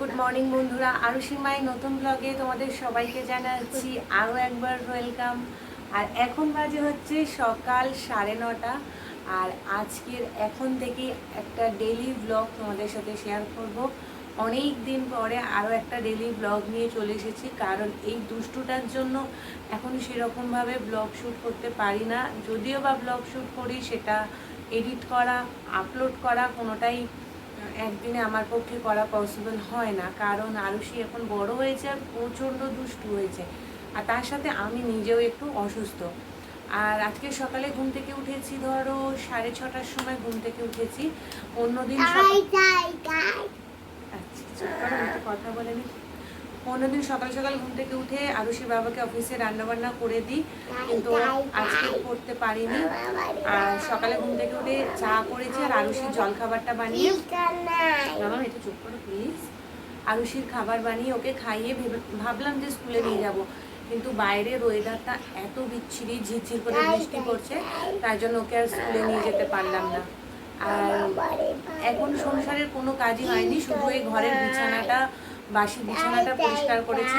Good morning বন্ধুরা। আরও সীমায় নতুন ব্লগে তোমাদের সবাইকে জানাচ্ছি আরও একবার ওয়েলকাম আর এখন বাজে হচ্ছে সকাল সাড়ে নটা। আর আজকের এখন থেকে একটা ডেলি ব্লগ তোমাদের সাথে শেয়ার করব। অনেক দিন পরে আরও একটা ডেলি ব্লগ নিয়ে চলে এসেছি, কারণ এই দুষ্টুটার জন্য এখন সেরকমভাবে ব্লগ শ্যুট করতে পারি না। যদিও বা ব্লগ শ্যুট করি, সেটা এডিট করা আপলোড করা কোনোটাই একদিনে আমার পক্ষে করা পসিবল হয় না। কারণ আরুষি এখন বড় হয়েছে আর প্রচণ্ড দুষ্টু হয়েছে। আর তার সাথে আমি নিজেও একটু অসুস্থ। আর আজকে সকালে ঘুম থেকে উঠেছি ধরো সাড়ে ছটার সময় ঘুম থেকে উঠেছি। অন্যদিন আচ্ছা আমি একটু কথা বলে নি। অন্যদিন সকাল সকাল ঘুম থেকে উঠে আরুষির বাবাকে অফিসে রান্না বান্না করে দিই। কিন্তু আজকে করতে পারিনি। আর সকালে ঘুম থেকে উঠে চা করেছি আর আরুষির জল খাবারটা বানিয়ে মামা একটু চুপ করো প্লিজ আরুষির খাবার বানিয়ে ওকে খাইয়ে ভেবে- ভাবলাম যে স্কুলে নিয়ে যাব। কিন্তু বাইরের ওয়েদারটা এত বিচ্ছিরি ঝিরঝির করে বৃষ্টি পড়ছে তাই জন্য ওকে আর স্কুলে নিয়ে যেতে পারলাম না। আর এখন সংসারের কোনো কাজই হয়নি শুধু এই ঘরের বিছানাটা বাসি বিছানাটা পরিষ্কার করেছি।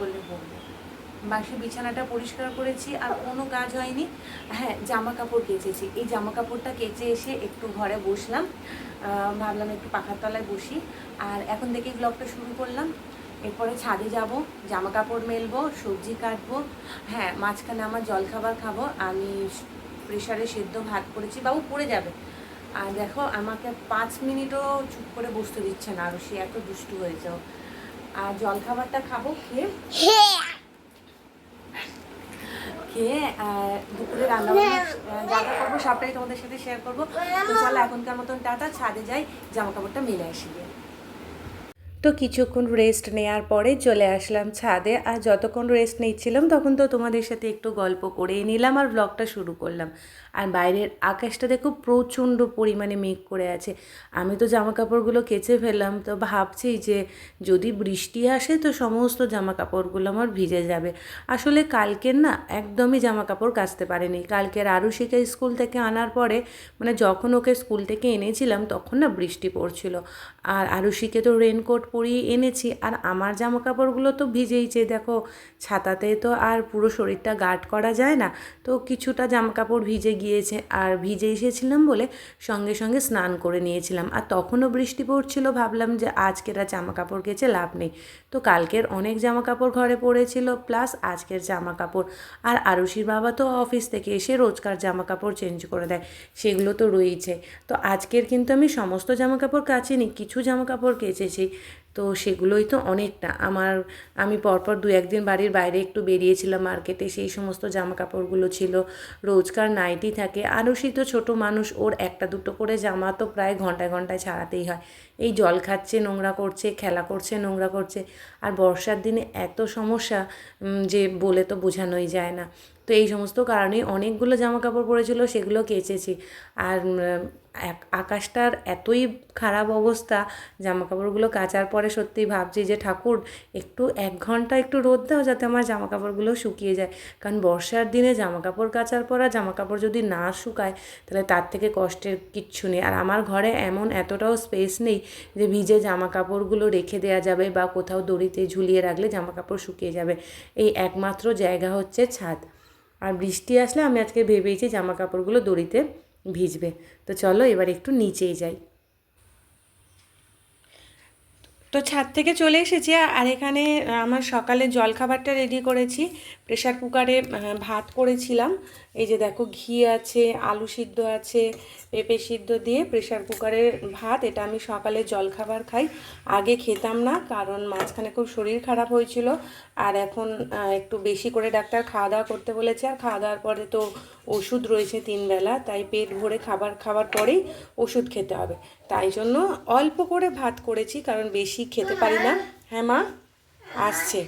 করলে বলবে। বাসি বিছানাটা পরিষ্কার করেছি আর কোনো কাজ হয়নি। হ্যাঁ জামা কাপড় কেচেছি। এই জামা কাপড়টা কেচে এসে একটু ঘরে বসলাম। ভাবলাম একটু পাখার তলায় বসি। আর এখন থেকে ব্লগটা শুরু করলাম। এরপরে ছাদে যাব জামা কাপড় মেলবো সবজি কাটবো। হ্যাঁ মাঝখানে আমার জলখাবার খাব। আমি প্রেশারে সেদ্ধ ভাত করেছি বাবু পড়ে যাবে। আর দেখো আমাকে পাঁচ মিনিটও চুপ করে বসতে দিচ্ছে না রুশি সে এত দুষ্টু হয়েছে যাও। আর জলখাবারটা খাব খেয়ে? খেয়ে দুপুরে রান্না বান্না যা যা করব সবটাই তোমাদের সাথে শেয়ার করব। তো চলো এখনকার মতন টাটা ছাদে যাই জামা কাপড়টা মেলে আসি। তো কিছুক্ষণ রেস্ট নেওয়ার পরে চলে আসলাম ছাদে। আর যতক্ষণ রেস্ট নিচ্ছিলাম তখন তো তোমাদের সাথে একটু গল্প করেই নিলাম আর ব্লগটা শুরু করলাম। আর বাইরের আকাশটা দেখো প্রচণ্ড পরিমাণে মেঘ করে আছে। আমি তো জামা কাপড়গুলো কেচে ফেললাম তো ভাবছি যে যদি বৃষ্টি আসে তো সমস্ত জামা কাপড়গুলো আমার ভিজে যাবে। আসলে কালকের না একদমই জামা কাপড় কাচতে পারিনি। কালকের আরুষিকে স্কুল থেকে আনার পরে মানে যখন ওকে স্কুল থেকে এনেছিলাম তখন না বৃষ্টি পড়ছিল। আর আরুষিকে তো রেনকোট পরিয়ে এনেছি। আর আমার জামা কাপড়গুলো তো ভিজেইছে দেখো, ছাতাতে তো আর পুরো শরীরটা গার্ড করা যায় না। তো কিছুটা জামা কাপড় ভিজে গিয়েছে। আর ভিজে এসেছিলাম বলে সঙ্গে সঙ্গে স্নান করে নিয়েছিলাম। আর তখনও বৃষ্টি পড়ছিল, ভাবলাম যে আজকের আর জামা কাপড় কেচে লাভ নেই। তো কালকের অনেক জামা কাপড় ঘরে পড়েছিল, প্লাস আজকের জামা কাপড় আর আরুষির বাবা তো অফিস থেকে এসে রোজকার জামা কাপড় চেঞ্জ করে দেয়। সেগুলো তো রয়েছে। তো আজকের কিন্তু আমি সমস্ত জামা কাপড় কাচিনি, কিছু জামা কাপড় কেচেছি। তো সেগুলোই তো অনেকটা। আমার, আমি পরপর দু একদিন বাড়ির বাইরে একটু বেরিয়েছিলাম মার্কেটে, সেই সমস্ত জামা কাপড়গুলো ছিল। রোজকার নাইটি থাকে। আরও সে তো ছোটো মানুষ, ওর একটা দুটো করে জামা তো প্রায় ঘন্টায় ঘন্টায় ছাড়াতেই হয়। এই জল খাচ্ছে, নোংরা করছে, খেলা করছে, নোংরা করছে। আর বর্ষার দিনে এত সমস্যা যে বলে তো বোঝানোই যায় না। তো এই সমস্ত কারণে অনেকগুলো জামা কাপড় পরেছিল সেগুলো কেচেছি। আর আকাশটার এতই খারাপ অবস্থা জামা কাপড়গুলো কাচার পরে সত্যিই ভাবছি যে, ঠাকুর, একটু এক ঘণ্টা একটু রোদ দাও যাতে আমার জামা কাপড়গুলো শুকিয়ে যায়। কারণ বর্ষার দিনে জামা কাপড় কাচার পর আর জামা কাপড় যদি না শুকায়, তাহলে তার থেকে কষ্টের কিচ্ছু নেই। আর আমার ঘরে এমন এতটাও স্পেস নেই যে ভিজে জামা কাপড়গুলো রেখে দেওয়া যাবে বা কোথাও দড়িতে ঝুলিয়ে রাখলে জামা কাপড় শুকিয়ে যাবে। এই একমাত্র জায়গা হচ্ছে ছাদ। আর বৃষ্টি আসলে আমি আজকে ভেবেইছি জামা কাপড়গুলো দড়িতে ভিজবে। তো চলো এবার একটু নিচেই যাই। তো ছাদ থেকে চলে এসেছি আর এখানে আমার সকালে জলখাবারটা রেডি করেছি। প্রেশার কুকারে ভাত করেছিলাম। এই যে দেখো ঘি আছে, আলু সিদ্ধ আছে, পেঁপে সিদ্ধ দিয়ে প্রেশার কুকারের ভাত, এটা আমি সকালে জলখাবার খাই। আগে খেতাম না, কারণ মাঝখানে খুব শরীর খারাপ হয়েছিল। আর এখন একটু বেশি করে ডাক্তার খাওয়া দাওয়া করতে বলেছে। আর খাওয়া দাওয়ার পরে তো ওষুধ রয়েছে তিন বেলা, তাই পেট ভরে খাবার খাওয়ার পরেই ওষুধ খেতে হবে। তাই জন্য অল্প করে ভাত করেছি, কারণ বেশি খেতে পারি না। হ্যাঁ মা, আসছে।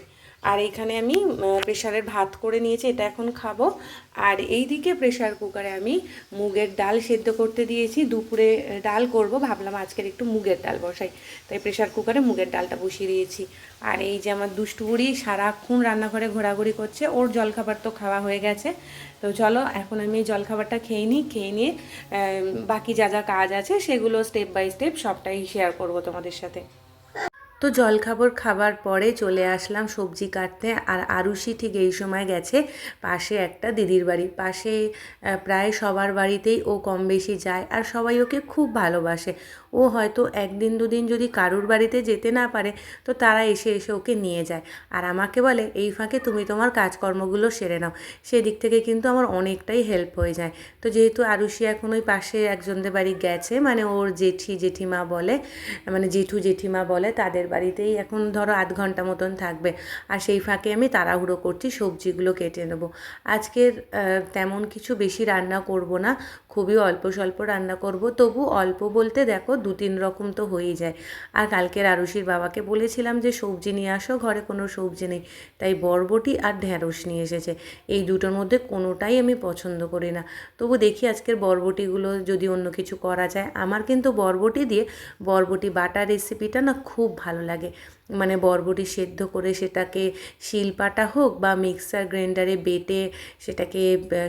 আর এখানে আমি প্রেশারের ভাত করে নিয়েছি, এটা এখন খাব। আর এই দিকে প্রেশার কুকারে আমি মুগের ডাল সেদ্ধ করতে দিয়েছি। দুপুরে ডাল করব, ভাবলাম আজকের একটু মুগের ডাল বসাই। তাই প্রেশার কুকারে মুগের ডালটা বসিয়ে দিয়েছি। আর এই যে আমার দুষ্টু বুড়ি সারাক্ষণ রান্নাঘরে ঘোরাঘুরি করছে, ওর জলখাবার তো খাওয়া হয়ে গেছে। তো চলো, এখন আমি এই জলখাবারটা খেয়ে নিই, খেয়ে নিয়ে বাকি যা যা কাজ আছে, সেগুলো স্টেপ বাই স্টেপ সবটাই শেয়ার করব তোমাদের সাথে। তো জলখাবার খাবার পরে চলে আসলাম সবজি কাটতে। আর আরুষি ঠিক এই সময় গেছে পাশে একটা দিদির বাড়ি। পাশে প্রায় সবার বাড়িতেই ও কম বেশি যায় আর সবাই ওকে খুব ভালোবাসে। ও হয়তো একদিন দুদিন যদি কারুর বাড়িতে যেতে না পারে, তো তারা এসে এসে ওকে নিয়ে যায়। আর আমাকে বলে, এই ফাঁকে তুমি তোমার কাজকর্মগুলো সেরে নাও। সেদিক থেকে কিন্তু আমার অনেকটাই হেল্প হয়ে যায়। তো যেহেতু আরুষি এখন ওই পাশে একজনদের বাড়ি গেছে মানে ওর জেঠি, জেঠিমা বলে মানে জেঠু, জেঠিমা বলে, তাদের বাড়িতেই এখন ধরো আধ ঘণ্টা মতন থাকবে। আর সেই ফাঁকে আমি তাড়াহুড়ো করছি, সবজিগুলো কেটে নেব। আজকের তেমন কিছু বেশি রান্না করব না। খুবই অল্প স্বল্প রান্না করব। তবু অল্প বলতে দেখো দু তিন রকম তো হয়েই যায়। আর কালকের আরুষির বাবাকে বলেছিলাম যে সবজি নিয়ে আসো, ঘরে কোনো সবজি নেই। তাই বরবটি আর ঢ্যাঁড়স নিয়ে এসেছে। এই দুটোর মধ্যে কোনোটাই আমি পছন্দ করি না। তবু দেখি আজকের বরবটিগুলো যদি অন্য কিছু করা যায়। আমার কিন্তু বরবটি দিয়ে বরবটি বাটা রেসিপিটা না খুব ভালো লাগে। মানে বরবটি সেদ্ধ করে সেটাকে শিলপাটা হোক বা মিক্সার গ্রাইন্ডারে বেটে সেটাকে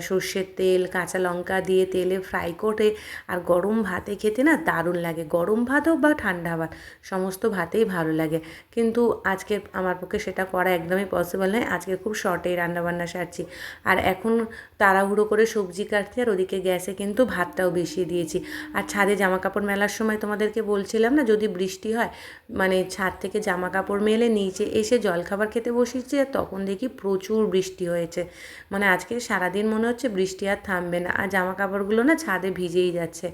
সর্ষের তেল, কাঁচা লঙ্কা দিয়ে তেলে ফ্রাই করে আর গরম ভাতে খেতে না দারুণ লাগে। গরম ভাত হোক বা ঠান্ডা ভাত, সমস্ত ভাতেই ভালো লাগে। কিন্তু আজকে আমার পক্ষে সেটা করা একদমই পসিবল নয়। আজকে খুব শর্টেই রান্নাবান্না সারছি। আর এখন তাড়াহুড়ো করে সবজি কাটছি আর ওদিকে গ্যাসে কিন্তু ভাতটাও বেশিয়ে দিয়েছি। আর ছাদে জামা কাপড় মেলার সময় তোমাদেরকে বলছিলাম না, যদি বৃষ্টি হয় মানে ছাদ থেকে জামা কাপড় মেলে নিচে এসে জলখাবার খেতে বসেছি আর তখন দেখি প্রচুর বৃষ্টি হয়েছে। মানে আজকে সারাদিন মনে হচ্ছে বৃষ্টি আর থামবে না। আর জামা কাপড়গুলো না ছাদে ভিজেই যাচ্ছে।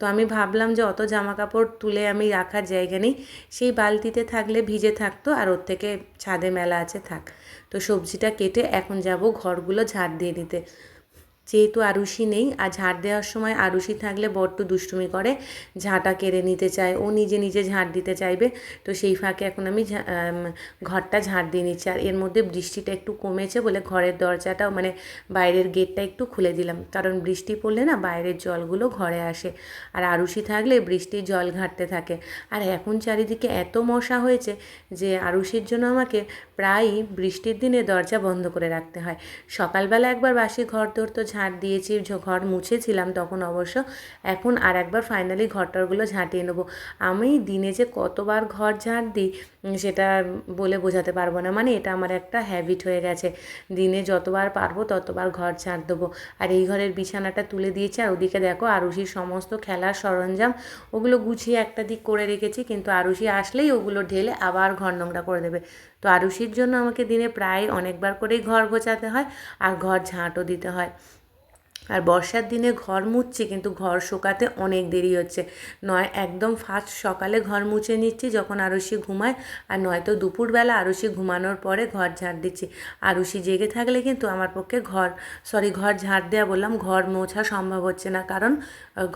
তো আমি ভাবলাম যে অত জামা কাপড় তুলে আমি রাখার জায়গা নেই। সেই বালতিতে থাকলে ভিজে থাকতো আর ওর থেকে ছাদে মেলা আছে থাক। তো সবজিটা কেটে এখন যাব ঘরগুলো ঝাড় দিয়ে নিতে যেহেতু আরুষি নেই আর ঝাড় দেওয়ার সময় আরুষি থাকলে বড্ড দুষ্টুমি করে, ঝাঁটা কেড়ে নিতে চায়, ও নিজে নিজে ঝাড় দিতে চাইবে। তো সেই ফাঁকে এখন আমি ঘরটা ঝাড় দিয়ে নিচ্ছি। আর এর মধ্যে বৃষ্টিটা একটু কমেছে বলে ঘরের দরজাটাও মানে বাইরের গেটটা একটু খুলে দিলাম। কারণ বৃষ্টি পড়লে না বাইরের জলগুলো ঘরে আসে। আর আরুষি থাকলে বৃষ্টির জল ঘাঁটতে থাকে। আর এখন চারিদিকে এত মশা হয়েছে যে আরুষির জন্য আমাকে প্রায়ই বৃষ্টির দিনে দরজা বন্ধ করে রাখতে হয়। সকালবেলা একবার বাসি ঘর দর তো ঝাঁট দিয়েছি ঘর মুছেছিলাম তখন অবশ্য। এখন আর একবার ফাইনালি ঘরটরগুলো ঝাঁটিয়ে নেব। আমি দিনে যে কতবার ঘর ঝাঁট দিই সেটা বলে বোঝাতে পারব না। মানে এটা আমার একটা হ্যাবিট হয়ে গেছে। দিনে যতবার পারব ততবার ঘর ঝাঁট দেবো। আর এই ঘরের বিছানাটা তুলে দিয়েছি, আর ওদিকে দেখো আরুষির সমস্ত খেলার সরঞ্জাম, ওগুলো গুছিয়ে একটা দিক করে রেখেছি, কিন্তু আরুষি আসলেই ওগুলো ঢেলে আবার ঘর নোংরা করে দেবে। তো আরুষির জন্য আমাকে দিনে প্রায় অনেকবার করেই ঘর গোছাতে হয়, আর ঘর ঝাঁটও দিতে হয়। আর বর্ষার দিনে ঘর মুছছি, কিন্তু ঘর শুকাতে অনেক দেরি হচ্ছে। নয়, একদম ফার্স্ট সকালে ঘর মুছে নিচ্ছি যখন আরুষি ঘুমায়, আর নয়তো দুপুরবেলা আরুষি ঘুমানোর পরে ঘর ঝাড় দিচ্ছি। আরুষি জেগে থাকলে কিন্তু আমার পক্ষে ঘর সরি ঘর ঝাড় দেওয়া বললাম, ঘর মোছা সম্ভব হচ্ছে না। কারণ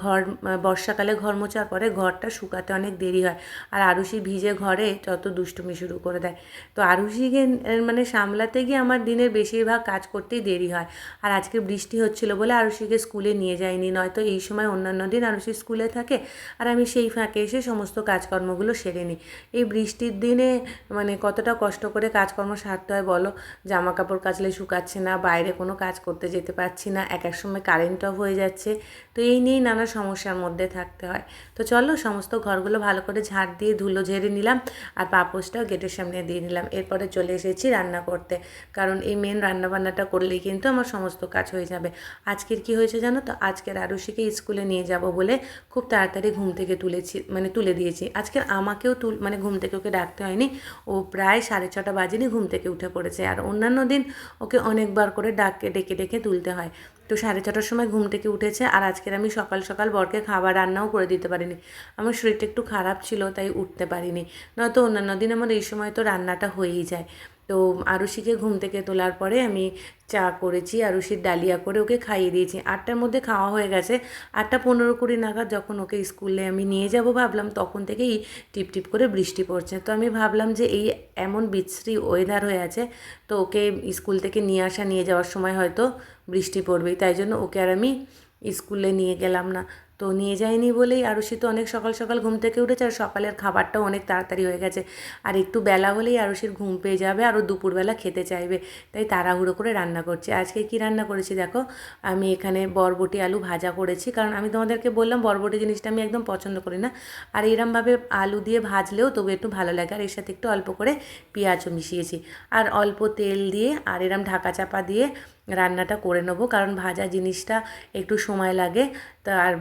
ঘর বর্ষাকালে ঘর মোছার পরে ঘরটা শুকাতে অনেক দেরি হয়। আর আরুষি ভিজে ঘরে যত দুষ্টুমি শুরু করে দেয়। তো আরুষিকে মানে সামলাতে গিয়ে আমার দিনের বেশিরভাগ কাজ করতেই দেরি হয়। আর আজকে বৃষ্টি হচ্ছিল বলে আরুষিকে স্কুলে নিয়ে যাইনি নয়তো এই সময় অন্যান্য দিন আরুষি স্কুলে থাকে। আর আমি সেই ফাঁকে এসে সমস্ত কাজকর্মগুলো সেরে নিই। এই বৃষ্টির দিনে মানে কতটা কষ্ট করে কাজকর্ম সারতে হয় বলো? জামা কাপড় কাচলে শুকাচ্ছে না, বাইরে কোনো কাজ করতে যেতে পারছি না, এক এক সময় কারেন্ট অফ হয়ে যাচ্ছে। তো এই নিয়েই নানা সমস্যার মধ্যে থাকতে হয়। তো চলো সমস্ত ঘরগুলো ভালো করে ঝাড় দিয়ে ধুলো ঝেড়ে নিলাম, আর পাপোশটাও গেটের সামনে দিয়ে নিলাম। এরপরে চলে এসেছি রান্না করতে। কারণ এই মেন রান্নাবান্নাটা করলেই কিন্তু আমার সমস্ত কাজ হয়ে যাবে। আজকের কি হয়েছে জানো তো? আজকের আরুষিকে স্কুলে নিয়ে যাব বলে খুব তাড়াতাড়ি ঘুম থেকে তুলেছি মানে তুলে দিয়েছি। আজকের আমাকেও তুল মানে ঘুম থেকে ওকে ডাকতে হয়নি। ও প্রায় সাড়ে ছটা বাজেনি ঘুম থেকে উঠে পড়েছে। আর অন্যান্য দিন ওকে অনেকবার করে ডাকে ডেকে ডেকে তুলতে হয়। তো সাড়ে ছটার সময় ঘুম থেকে উঠেছে আর আজকের আমি সকাল সকাল বরকে খাবার রান্নাও করে দিতে পারিনি। আমার শরীরটা একটু খারাপ ছিল, তাই উঠতে পারিনি। নয়তো অন্যান্য দিন আমার এই সময় তো রান্নাটা হয়েই যায়। তো আরুষিকে ঘুম থেকে তোলার পরে আমি চা করেছি আরুষির ডালিয়া করে ওকে খাইয়ে দিয়েছি। আটটার মধ্যে খাওয়া হয়ে গেছে। আটটা পনেরো কুড়ি নাগাদ যখন ওকে স্কুলে আমি নিয়ে যাব ভাবলাম, তখন থেকেই টিপ টিপ করে বৃষ্টি পড়ছে। তো আমি ভাবলাম যে এই এমন বিশ্রী ওয়েদার হয়ে আছে, তো ওকে স্কুল থেকে নিয়ে আসা, নিয়ে যাওয়ার সময় হয়তো বৃষ্টি পড়বেই। তাই জন্য ওকে আর আমি স্কুলে নিয়ে গেলাম না। তো নিয়ে যায়নি বলেই আরুষি তো অনেক সকাল সকাল ঘুম থেকে উঠেছে আর সকালের খাবারটাও অনেক তাড়াতাড়ি হয়ে গেছে। আর একটু বেলা হলেই আরুষির ঘুম পেয়ে যাবে আরও দুপুরবেলা খেতে চাইবে, তাই তাড়াহুড়ো করে রান্না করছি। আজকে কি রান্না করেছি দেখো? আমি এখানে বরবটি আলু ভাজা করেছি, কারণ আমি তোমাদেরকে বললাম বরবটি জিনিসটা আমি একদম পছন্দ করি না। আর এরমভাবে আলু দিয়ে ভাজলেও তবু একটু ভালো লাগে, আর এর সাথে একটু অল্প করে পেঁয়াজও মিশিয়েছি। আর অল্প তেল দিয়ে আর এরম ঢাকা চাপা দিয়ে রান্নাটা করে নেব, কারণ ভাজা জিনিসটা একটু সময় লাগে। তা আর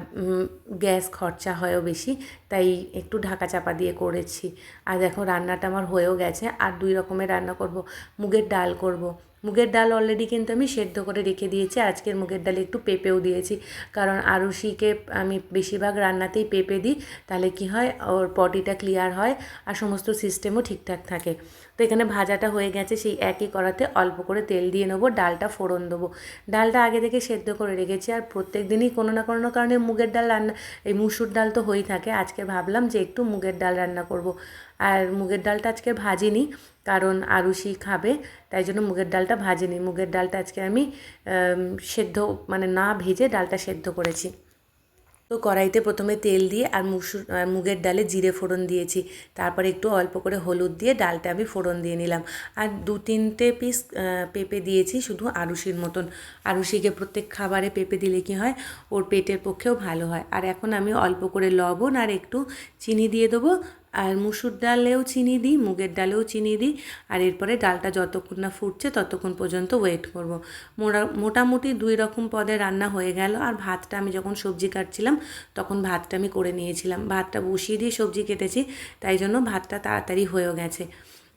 গ্যাস খরচা হয়ও বেশি, তাই একটু ঢাকা চাপা দিয়ে করেছি আর দেখো, রান্নাটা আমার হয়েও গেছে, আর দুই রকমের রান্না করব মুগের ডাল করব। মুগের ডাল অলরেডি কিন্তু আমি সেদ্ধ করে রেখে দিয়েছি। আজকের মুগের ডালে একটু পেঁপেও দিয়েছি। কারণ আরুষিকে আমি বেশিরভাগ রান্নাতেই পেঁপে দিই। তাহলে কি হয়? ওর বডিটা ক্লিয়ার হয় আর সমস্ত সিস্টেমও ঠিকঠাক থাকে। তো এখানে ভাজাটা হয়ে গেছে সেই একই করাতে অল্প করে তেল দিয়ে নেব, ডালটা ফোড়ন দেবো। ডালটা আগে থেকে সেদ্ধ করে রেখেছি আর প্রত্যেক দিনই কোনো না কোনো কারণে মুগের ডাল রান্না, এই মুসুর ডাল তো হয়েই থাকে। আজকে ভাবলাম যে একটু মুগের ডাল রান্না করব। আর মুগের ডালটা আজকে ভাজিনি। কারণ আরুষি খাবে, তাই জন্য মুগের ডালটা ভাজিনি মুগের ডালটা আজকে আমি সেদ্ধ মানে না ভেজে ডালটা সেদ্ধ করেছি। তো কড়াইতে প্রথমে তেল দিয়ে আর মুসুর মুগের ডালে জিরে ফোড়ন দিয়েছি। তারপরে একটু অল্প করে হলুদ দিয়ে ডালটা আমি ফোড়ন দিয়ে নিলাম। আর দু তিনটে পিস পেঁপে দিয়েছি শুধু আরুষির মতন। আরুষিকে প্রত্যেক খাবারে পেঁপে দিলে কি হয়? ওর পেটের পক্ষেও ভালো হয়। আর এখন আমি অল্প করে লবণ আর একটু চিনি দিয়ে দেবো। আর মুসুর ডালেও চিনি দিই, মুগের ডালেও চিনি দিই, আর এরপরে ডালটা যতক্ষণ না ফুটছে ততক্ষণ পর্যন্ত ওয়েট করব। মোটা মোটামুটি দুই রকম পদে রান্না হয়ে গেল, আর ভাতটা আমি যখন সবজি কাটছিলাম তখন ভাতটা আমি করে নিয়েছিলাম। ভাতটা বসিয়ে দিয়ে সবজি কেটেছি, তাই জন্য ভাতটা তাড়াতাড়ি হয়েও গেছে।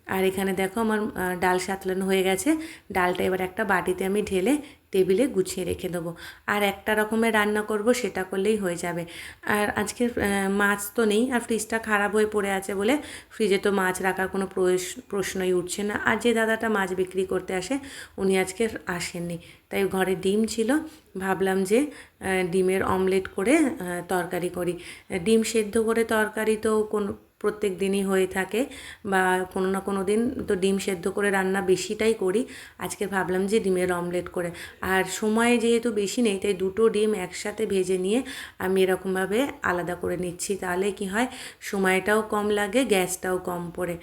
আর এখানে দেখো আমার ডাল সাতলানো হয়ে গেছে। ডালটা এবার একটা বাটিতে আমি ঢেলে টেবিলে গুছিয়ে রেখে দেবো। আর একটা রকমের রান্না করব, সেটা করলেই হয়ে যাবে। আর আজকে মাছ তো নেই, আর ফ্রিজটা খারাপ হয়ে পড়ে আছে বলে ফ্রিজে তো মাছ রাখার কোনো প্রশ্নই উঠছে না। আর যে দাদাটা মাছ বিক্রি করতে আসে, উনি আজকে আসেননি। তাই ঘরে ডিম ছিল, ভাবলাম যে ডিমের অমলেট করে তরকারি করি। ডিম সেদ্ধ করে তরকারি তো কোনো প্রত্যেক দিনই হয়ে থাকে বা কোনো না কোনো দিন তো ডিম সেদ্ধ করে রান্না বেশিটাই করি। আজকে ভাবলাম যে ডিমের অমলেট করে। আর সময় যেহেতু বেশি নেই, তাই দুটো ডিম একসাথে ভেজে নিয়ে আমি এরকমভাবে আলাদা করে নিচ্ছি। তাহলে কি হয়, সময়টাও কম লাগে, গ্যাসটাও কম পড়ে।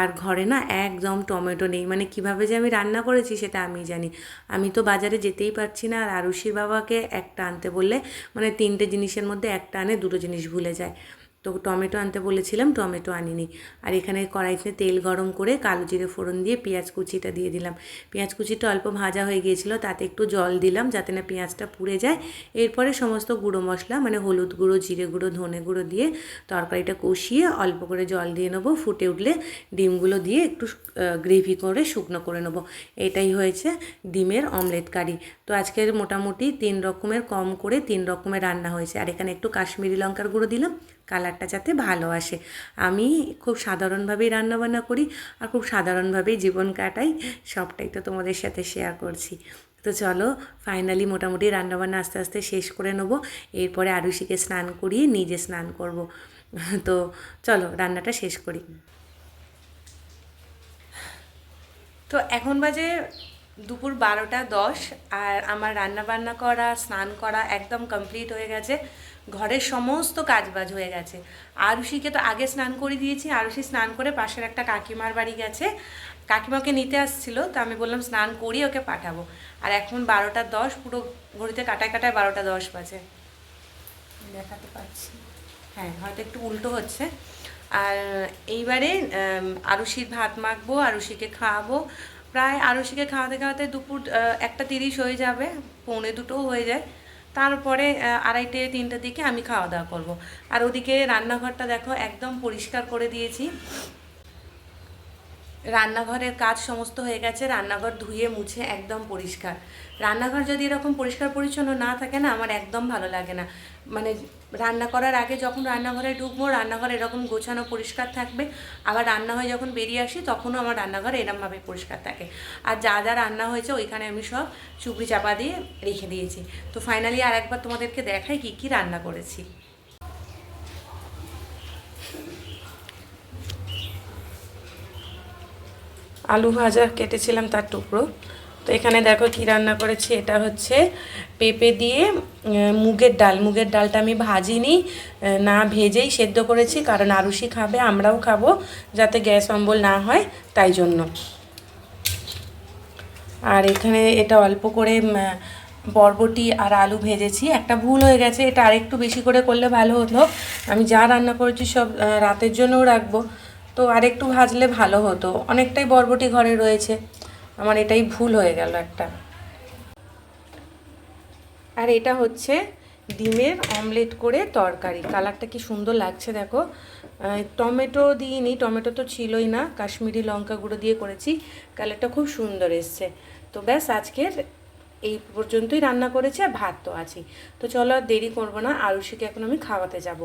আর ঘরে না একদম টমেটো নেই। মানে কীভাবে যে আমি রান্না করেছি সেটা আমি জানি। আমি তো বাজারে যেতেই পারছি না। আর আরুষির বাবাকে একটা আনতে বললে মানে তিনটে জিনিসের মধ্যে একটা আনে, দুটো জিনিস ভুলে যায়। তো টমেটো আনতে বলেছিলাম, টমেটো আনিনি। আর এখানে কড়াইতে তেল গরম করে কালো জিরে ফোড়ন দিয়ে পেঁয়াজ কুচিটা দিয়ে দিলাম। পেঁয়াজ কুচিটা অল্প ভাজা হয়ে গিয়েছিল, তাতে একটু জল দিলাম যাতে না পেঁয়াজটা পুড়ে যায়। এরপরে সমস্ত গুঁড়ো মশলা মানে হলুদ গুঁড়ো, জিরে গুঁড়ো, ধনে গুঁড়ো দিয়ে তরকারিটা কষিয়ে অল্প করে জল দিয়ে নেব। ফুটে উঠলে ডিমগুলো দিয়ে একটু গ্রেভি করে শুকনো করে নেব। এটাই হয়েছে ডিমের অমলেট কারি। তো আজকের মোটামুটি তিন রকমের, কম করে তিন রকমের রান্না হয়েছে। আর এখানে একটু কাশ্মীরি লঙ্কার গুঁড়ো দিলাম কালারটা যাতে ভালো আসে। আমি খুব সাধারণভাবেই রান্নাবান্না করি আর খুব সাধারণভাবেই জীবন কাটাই, সবটাই তো তোমাদের সাথে শেয়ার করছি। তো চলো ফাইনালি মোটামুটি রান্নাবান্না আস্তে আস্তে শেষ করে নেব, এরপরে আরুষিকে স্নান করিয়ে নিজে স্নান করব। তো চলো, রান্নাটা শেষ করি। তো এখন বাজে দুপুর বারোটা দশ, আর আমার রান্নাবান্না করা, স্নান করা একদম কমপ্লিট হয়ে গেছে। ঘরের সমস্ত কাজবাজ হয়ে গেছে। আরুষিকে তো আগে স্নান করে দিয়েছি আরুষি স্নান করে পাশের একটা কাকিমার বাড়ি গেছে। কাকিমাকে নিতে আসছিল তো আমি বললাম স্নান করিয়ে ওকে পাঠাবো। আর এখন বারোটা দশ পুরো ঘড়িতে কাটায় কাটায় বারোটা দশ বাজে। দেখাতে পারছি। হ্যাঁ হয়তো একটু উল্টো হচ্ছে। আর এইবারে আরুষির ভাত মাখবো আরুষিকে খাওয়াবো। প্রায় আরুষিকে খাওয়াতে খাওয়াতে দুপুর একটা তিরিশ হয়ে যাবে পৌনে দুটোও হয়ে যায়। তারপরে আড়াইটে, তিনটের দিকে আমি খাওয়া দাওয়া করব। আর ওদিকে রান্নাঘরটা দেখো একদম পরিষ্কার করে দিয়েছি। রান্নাঘরের কাজ সমস্ত হয়ে গেছে, রান্নাঘর ধুয়ে মুছে একদম পরিষ্কার। রান্নাঘর যদি এরকম পরিষ্কার পরিচ্ছন্ন না থাকে না, আমার একদম ভালো লাগে না। মানে রান্না করার আগে যখন রান্নাঘরে ঢুকবো, রান্নাঘর এরকম গোছানো পরিষ্কার থাকবে। আবার রান্না হয়ে যখন বেরিয়ে আসি, তখনও আমার রান্নাঘর এরমভাবে পরিষ্কার থাকে। আর যা যা রান্না হয়েছে, ওইখানে আমি সব চুপড়ি চাপা দিয়ে রেখে দিয়েছি। তো ফাইনালি আর একবার তোমাদেরকে দেখাই কী কী রান্না করেছি। আলু ভাজা কেটেছিলাম তার টুকরো। তো এখানে দেখো কি রান্না করেছি, এটা হচ্ছে পেঁপে দিয়ে মুগের ডাল। মুগের ডালটা আমি ভাজিনি না ভেজেই সেদ্ধ করেছি, কারণ আরুষি খাবে, আমরাও খাব, যাতে গ্যাস অম্বল না হয়, তাই জন্য। আর এখানে এটা অল্প করে বরবটি আর আলু ভেজেছি। একটা ভুল হয়ে গেছে, এটা আরেকটু বেশি করে করলে ভালো হতো। আমি যা রান্না করেছি সব রাতের জন্যও রাখব। তো আরেকটু ভাজলে ভালো হতো। অনেকটাই বরবটি ঘরে রয়েছে। আমার এটাই ভুল হয়ে গেল একটা। আর এটা হচ্ছে ডিমের অমলেট করে তরকারি। কালারটা কি সুন্দর লাগছে দেখো। টমেটো দিইনি, টমেটো তো ছিলই না। কাশ্মীরি লঙ্কা গুঁড়ো দিয়ে করেছি। কালারটা খুব সুন্দর এসছে। তো ব্যাস, আজকের এই পর্যন্তই রান্না করেছি আর ভাত তো আছেই। তো চলো আর দেরি করব না। আরুষিকে এখন আমি খাওয়াতে যাব।